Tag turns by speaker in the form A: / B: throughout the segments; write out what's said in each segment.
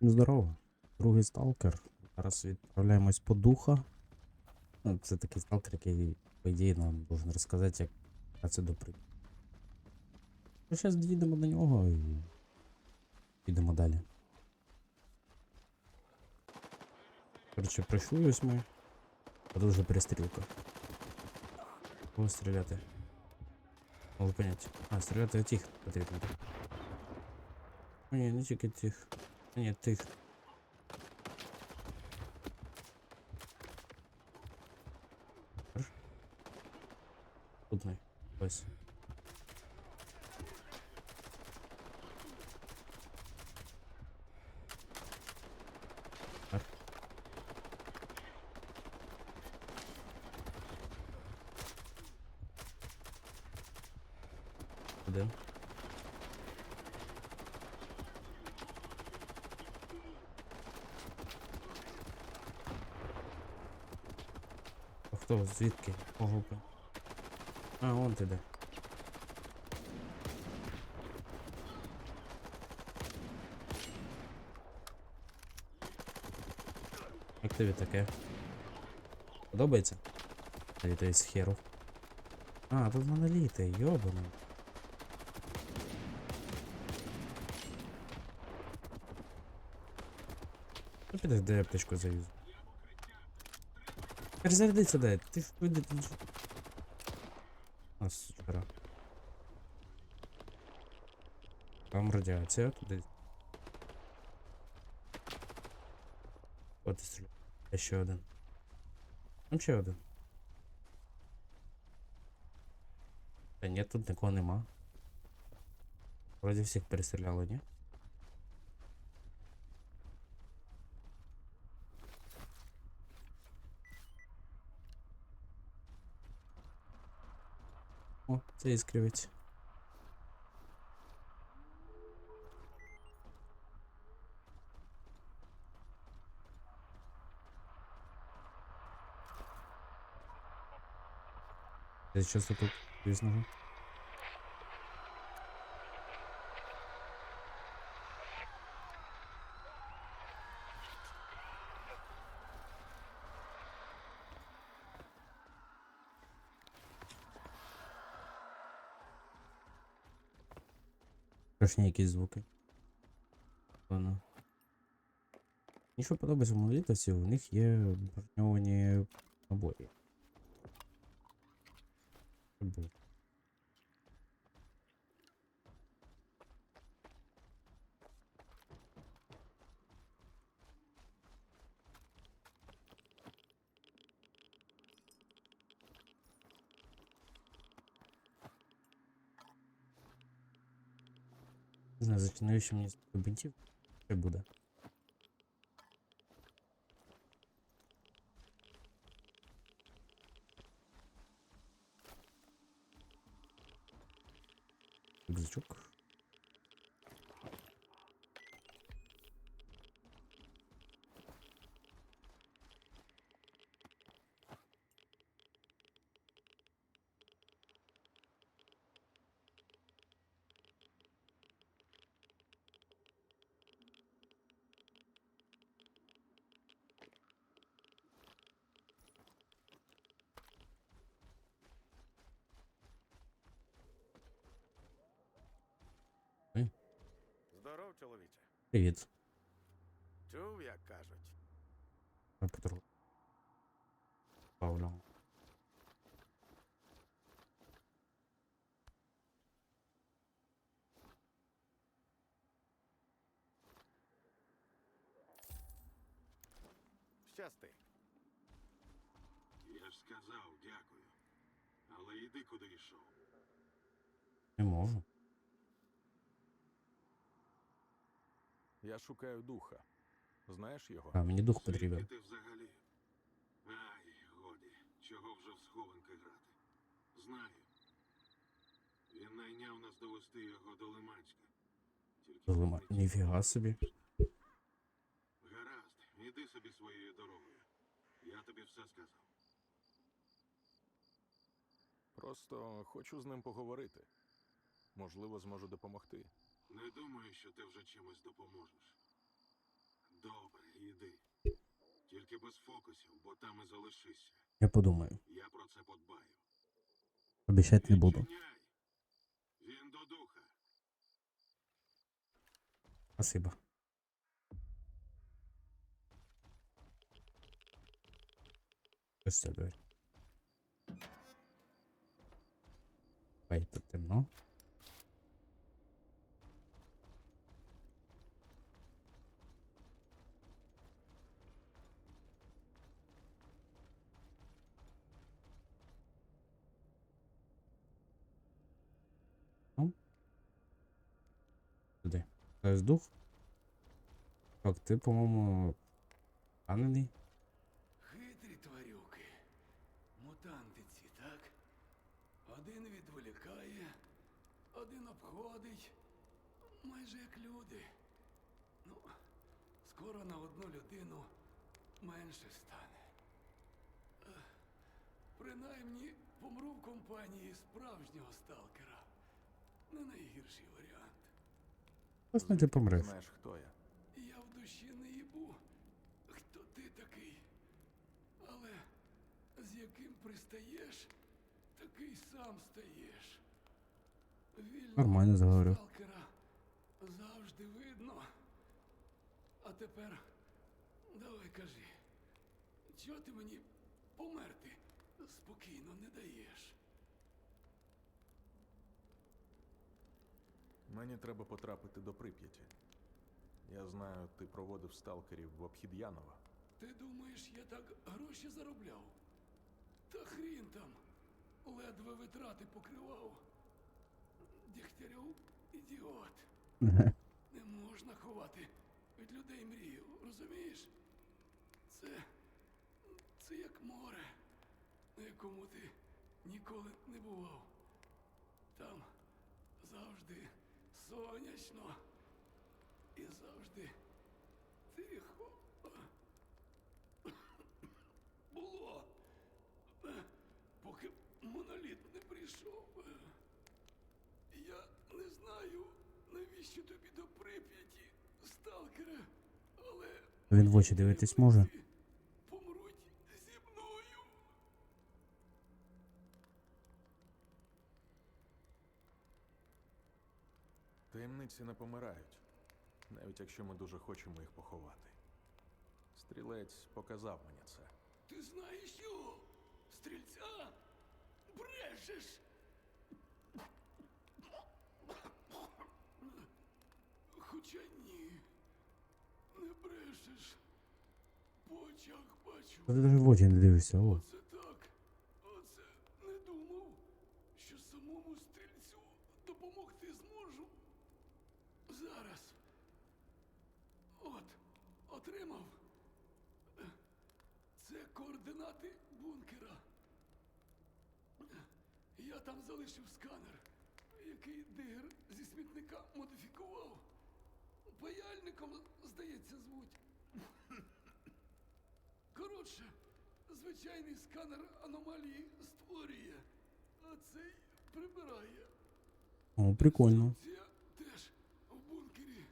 A: Здорово. Другий сталкер. Зараз відправляємось по духа. Ну, це такий сталкер, який, по ідеї, нам должен розказати, як праця до при. Ну, зараз доїдемо до нього і підемо далі. Коротше, пройшли ось ми. А тут вже перестрілка. Кого стріляти? Можу понять. А, стріляти тих потрібно. Ні, не тільки тих. Ні, тих. Ми. Ось. Так. Хто? Звідки? Ого. А, вон ти де. Як тобі таке? Подобається? Літає з херу. А, тут моноліти, йобаний. Ну піде, де аптечку завізу. Перезарядиться дай, ти ж ж. А, сучара. Там радіація, туди. От і стріляє. Ще один. Там ще один. Та ні, тут нікого нема. Вроді всіх перестріляли, ні? О, це іскривець. Це що тут різного? Страшні якісь звуки. Ладно. Мені подобається в монолітовців, у них є броньовані набої. Було. Не знаю, зачинаю, що мені з бинтів ще буде. Рюкзачок.
B: Чоловіче.
A: Привіт.
B: Чув, як кажуть.
A: Я Петро. Павло.
B: Щасти.
C: Я ж сказав дякую. Але йди куди йшов.
A: Не можу.
D: Я шукаю духа. Знаєш його?
A: А, мені дух потрібен.
C: ти взагалі? Ай, годі, чого вже в схованки грати. Знаю. Він найняв нас довести його до Лиманська. Тільки
A: Злима.
C: не
A: Ніфіга собі.
C: Гаразд, іди собі своєю дорогою. Я тобі все сказав.
D: Просто хочу з ним поговорити. Можливо, зможу допомогти.
C: Не думаю, що ти вже чимось допоможеш. Добре, іди. Тільки без фокусів, бо там і залишишся.
A: Я подумаю.
C: Я про це подбаю.
A: Обіцяти не буду.
C: Він до духа.
A: Спасибо. Ось ця двері. Ой, тут темно. Ну. Це дух? Так, ти, по-моєму, поранений?
E: Хитрі тварюки. Мутанти ці, так? Один відволікає, один обходить. Майже як люди. Ну, скоро на одну людину менше стане. Принаймні помру в компанії справжнього сталкера. Не найгірший варіант.
A: Власне, ти помреш.
D: Знаєш, хто я?
E: Я в душі не їбу, хто ти такий. Але з яким пристаєш, такий сам стаєш. Вільного
A: Нормально заговорив.
E: сталкера завжди видно. А тепер давай кажи, чого ти мені померти спокійно не даєш?
D: Мені треба потрапити до Прип'яті. Я знаю, ти проводив сталкерів в обхід Янова.
E: Ти думаєш, я так гроші заробляв? Та хрін там. Ледве витрати покривав. Дігтярю ідіот. Не можна ховати від людей мрію, розумієш? Це. це як море, на якому ти ніколи не бував. Там завжди сонячно і завжди тихо. Було. Поки моноліт не прийшов. Я не знаю, навіщо тобі до Прип'яті, сталкера, але
A: Він в очі дивитись може.
E: всі помруть зі мною.
D: Таємниці не помирають, навіть якщо ми дуже хочемо їх поховати. Стрілець показав мені це.
E: Ти знаєш його? Стрільця? Брешеш! Хоча ні, не брешеш. По очах бачу.
A: Ти навіть в очі не дивишся, о.
E: Оце так. Оце не думав, що самому стрільцю допомогти зможу. Зараз. От, отримав. Е, Це координати бункера. Е, Я там залишив сканер, який дигер зі смітника модифікував. Паяльником, здається, звуть. Коротше, звичайний сканер аномалії створює, а цей прибирає.
A: О, прикольно.
E: Це теж в бункері.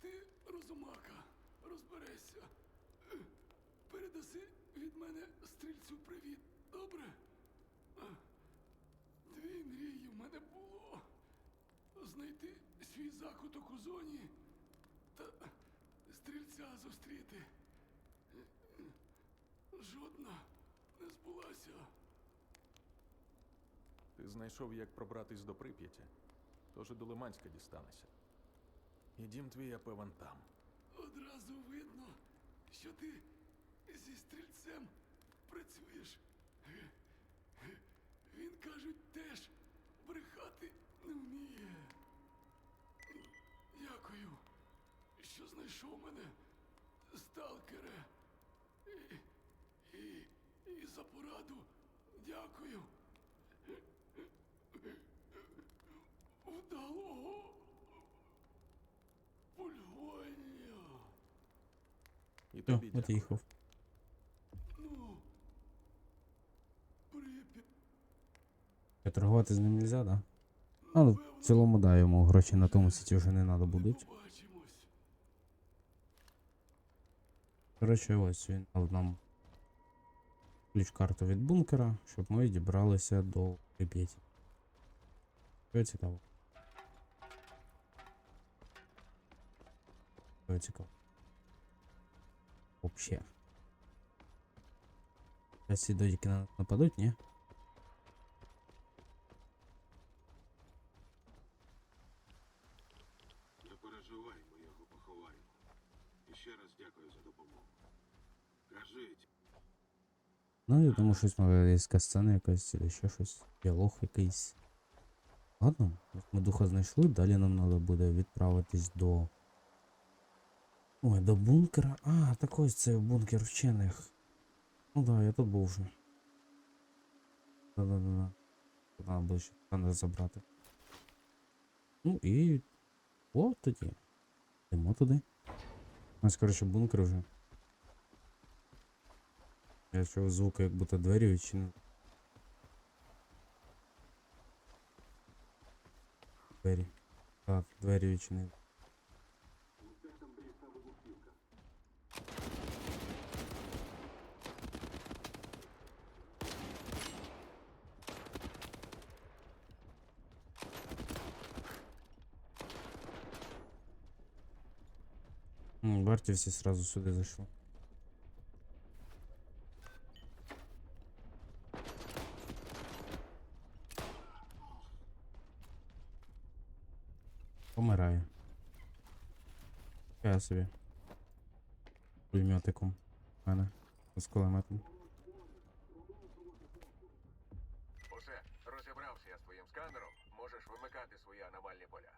E: Ти розумака, розберешся. Е, Передаси від мене стрільцю привіт, добре? Е, Дві мрії в мене було. Знайти свій закуток у зоні та стрільця зустріти. Жодна не збулася.
D: Ти знайшов, як пробратись до Прип'яті, тож і до Лиманська дістанешся. І дім твій, я певен, там.
E: Одразу видно, що ти зі стрільцем працюєш. Він, кажуть, теж брехати не вміє. Дякую, що знайшов мене, сталкере. І, і, і за пораду дякую. Вдалого полювання.
D: І тобі дякую.
E: Ну, Прип'ять,
A: А Торгувати з ним нельзя, да? А, ну, в цілому, да, йому гроші на тому сіті вже не треба будуть. Коротше, ось він дав нам ключ-карту від бункера, щоб ми дібралися до Прип'яті. Що цікаво. Що цікаво. Вообще. Зараз ці додіки на нас нападуть, ні?
F: Не
A: Я думаю, щось може якась касцена якась, чи ще щось. Діалог якийсь. Ладно, ми духа знайшли, далі нам треба буде відправитись до. Ой, до бункера. А, так ось це бункер вчених. Ну да, я тут був вже. Да-да-да. Треба буде ще треба забрати. Ну і. О, тоді. Йдемо туди. У нас, коротше, бункер вже. Я чув звуки, як будто двері відчинили. Двері. Так, двері відчинили. М, Барті всі сразу сюди зайшли. Помирає. Я собі. Пулеметиком. У мене. З кулеметом.
C: Усе, розібрався я з твоїм сканером. Можеш вимикати свої аномальні поля.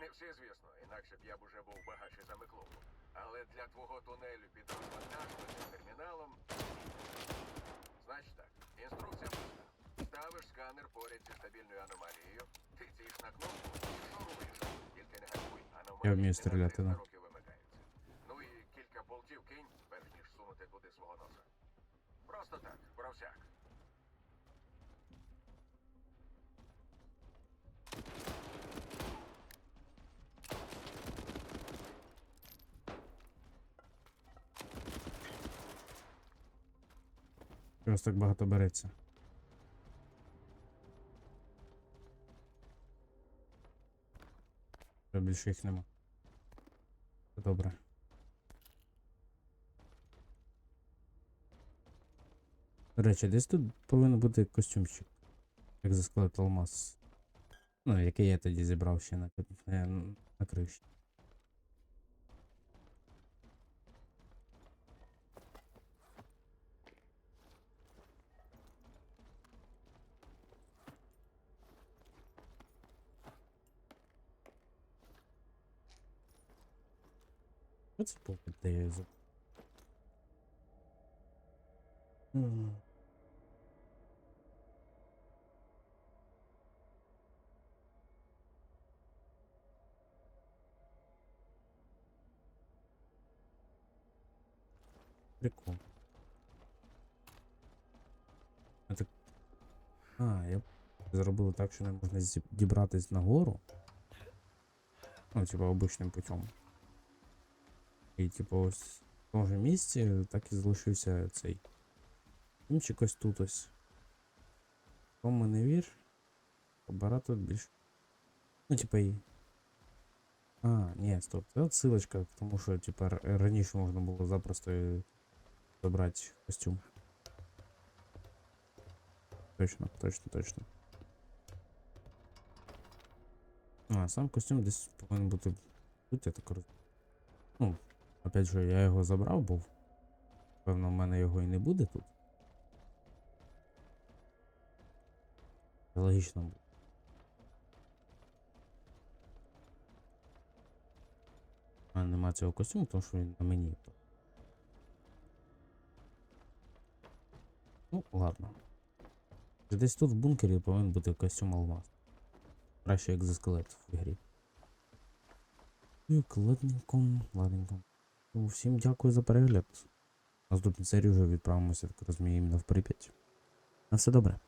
C: Не всі, звісно, інакше б я б уже був багатший за Миклову. Але для твого тунелю під розвантажуванням терміналом. Значить так, інструкція проста. Ставиш сканер поряд зі стабільною аномалією, тицяєш на кнопку і шуруєш. Тільки не гальмуй, аномалії
A: Я вмію стріляти,
C: 300
A: да.
C: Ну і кілька болтів кинь, перш ніж сунути туди свого носа. Просто так, про всяк.
A: Чогось так багато береться. Більше їх нема. Добре. До речі, десь тут повинен бути костюмчик. Як за склад алмаз. Ну, який я тоді зібрав ще на, на, на криші. Оце попит дає за. М. Прикол. А, а, я зробив так, що не можна зі- дібратись нагору. Ну, типа обичним путем. І типу ось в тому же місці так і залишився цей. Кімчик ось тут ось. Кому не вір. Побара тут більше. Ну, типа і. А, ні, стоп. Це от ссылочка, тому що, типа, р- раніше можна було запросто е, забрати костюм. Точно, точно, точно. А, сам костюм десь повинен бути тут, я так розумію. Ну, опять же, я його забрав був. Певно, в мене його і не буде тут. Логічно буде. У мене нема цього костюму, тому що він на мені. Ну, ладно. Десь тут в бункері повинен бути костюм алмаз. Краще екзоскелет в ігрі. Так, ладненько, ладненько. Ну, всім дякую за перегляд. Наступну серію вже відправимося, так розумію, іменно в Прип'ять. На все добре.